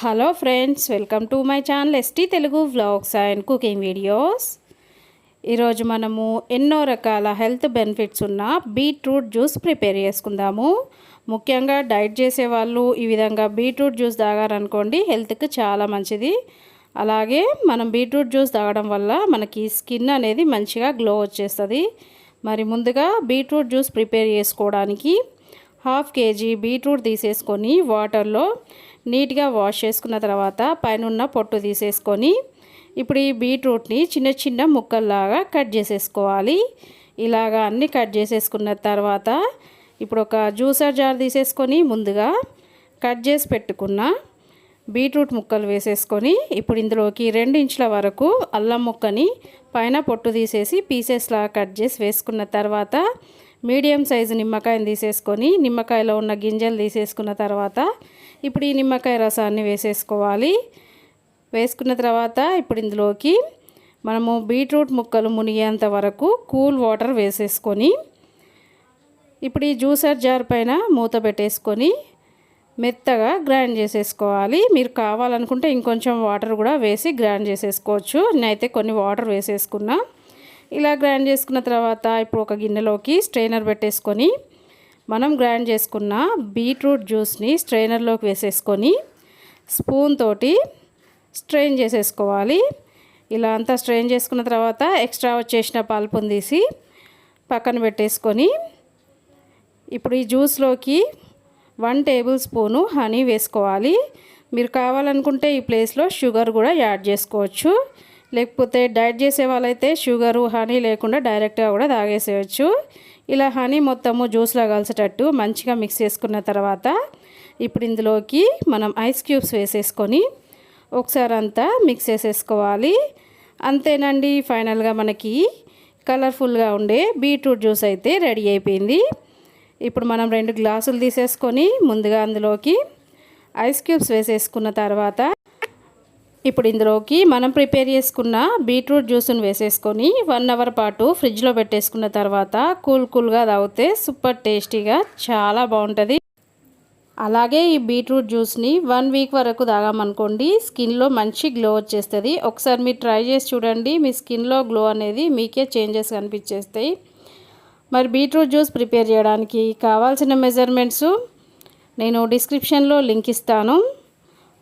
Hello friends welcome to my channel ST Telugu vlogs and cooking videos. ఈరోజు మనము ఎన్నో రకాల హెల్త్ బెనిఫిట్స్ ఉన్న బీట్రూట్ జ్యూస్ ప్రిపేర్ చేసుకుందాము. ముఖ్యంగా డైట్ చేసే వాళ్ళు ఈ విధంగా బీట్రూట్ జ్యూస్ తాగారనుకోండి హెల్త్కి చాలా మంచిది. అలాగే మనం బీట్రూట్ జ్యూస్ తాగడం వల్ల మనకి స్కిన్ అనేది మంచిగా గ్లో వచ్చేస్తుంది. మరి ముందుగా బీట్రూట్ జ్యూస్ ప్రిపేర్ చేసుకోవడానికి హాఫ్ కేజీ బీట్రూట్ తీసేసుకొని వాటర్లో నీట్గా వాష్ చేసుకున్న తర్వాత పైన పొట్టు తీసేసుకొని ఇప్పుడు ఈ బీట్రూట్ని చిన్న చిన్న ముక్కల్లాగా కట్ చేసేసుకోవాలి. ఇలాగా అన్నీ కట్ చేసేసుకున్న తర్వాత ఇప్పుడు ఒక జ్యూసర్ జార్ తీసేసుకొని ముందుగా కట్ చేసి పెట్టుకున్న బీట్రూట్ ముక్కలు వేసేసుకొని ఇప్పుడు ఇందులోకి రెండు ఇంచుల వరకు అల్లం ముక్కని పైన పొట్టు తీసేసి పీసెస్లాగా కట్ చేసి వేసుకున్న తర్వాత మీడియం సైజు నిమ్మకాయని తీసేసుకొని నిమ్మకాయలో ఉన్న గింజలు తీసేసుకున్న తర్వాత ఇప్పుడు ఈ నిమ్మకాయ రసాన్ని వేసేసుకోవాలి. వేసుకున్న తర్వాత ఇప్పుడు ఇందులోకి మనము బీట్రూట్ ముక్కలు మునిగేంత వరకు కూల్ వాటర్ వేసేసుకొని ఇప్పుడు ఈ జ్యూసర్ జార్ పైన మూత పెట్టేసుకొని మెత్తగా గ్రైండ్ చేసేసుకోవాలి. మీరు కావాలనుకుంటే ఇంకొంచెం వాటర్ కూడా వేసి గ్రైండ్ చేసేసుకోవచ్చు. నేనైతే కొన్ని వాటర్ వేసేసుకున్నా. ఇలా గ్రైండ్ చేసుకున్న తర్వాత ఇప్పుడు ఒక గిన్నెలోకి స్ట్రైనర్ పెట్టేసుకొని మనం గ్రైండ్ చేసుకున్న బీట్రూట్ జ్యూస్ని స్ట్రైనర్లోకి వేసేసుకొని స్పూన్ తోటి స్ట్రెయిన్ చేసేసుకోవాలి. ఇలా అంతా స్ట్రెయిన్ చేసుకున్న తర్వాత ఎక్స్ట్రా వచ్చేసిన పల్పుని తీసి పక్కన పెట్టేసుకొని ఇప్పుడు ఈ జ్యూస్లోకి వన్ టేబుల్ స్పూను హనీ వేసుకోవాలి. మీరు కావాలనుకుంటే ఈ ప్లేస్లో షుగర్ కూడా యాడ్ చేసుకోవచ్చు. లేకపోతే డైట్ చేసే వాళ్ళైతే షుగరు హనీ లేకుండా డైరెక్ట్గా కూడా తాగేసేయచ్చు. ఇలా హనీ మొత్తము జ్యూస్లో కలిసేటట్టు మంచిగా మిక్స్ చేసుకున్న తర్వాత ఇప్పుడు ఇందులోకి మనం ఐస్ క్యూబ్స్ వేసేసుకొని ఒకసారి అంతా మిక్స్ చేసేసుకోవాలి. అంతేనండి ఫైనల్గా మనకి కలర్ఫుల్గా ఉండే బీట్రూట్ జ్యూస్ అయితే రెడీ అయిపోయింది. ఇప్పుడు మనం రెండు గ్లాసులు తీసేసుకొని ముందుగా అందులోకి ఐస్ క్యూబ్స్ వేసేసుకున్న తర్వాత ఇప్పుడు ఇందులోకి మనం ప్రిపేర్ చేసుకున్న బీట్రూట్ జ్యూస్ని వేసేసుకొని వన్ అవర్ పాటు ఫ్రిడ్జ్లో పెట్టేసుకున్న తర్వాత కూల్ కూల్గా తాగితే సూపర్ టేస్టీగా చాలా బాగుంటుంది. అలాగే ఈ బీట్రూట్ జ్యూస్ని వన్ వీక్ వరకు తాగామనుకోండి స్కిన్లో మంచి గ్లో వచ్చేస్తుంది. ఒకసారి మీరు ట్రై చేసి చూడండి మీ స్కిన్లో గ్లో అనేది మీకే చేంజెస్ కనిపించేస్తాయి. మరి బీట్రూట్ జ్యూస్ ప్రిపేర్ చేయడానికి కావాల్సిన మెజర్మెంట్స్ నేను డిస్క్రిప్షన్లో లింక్ ఇస్తాను.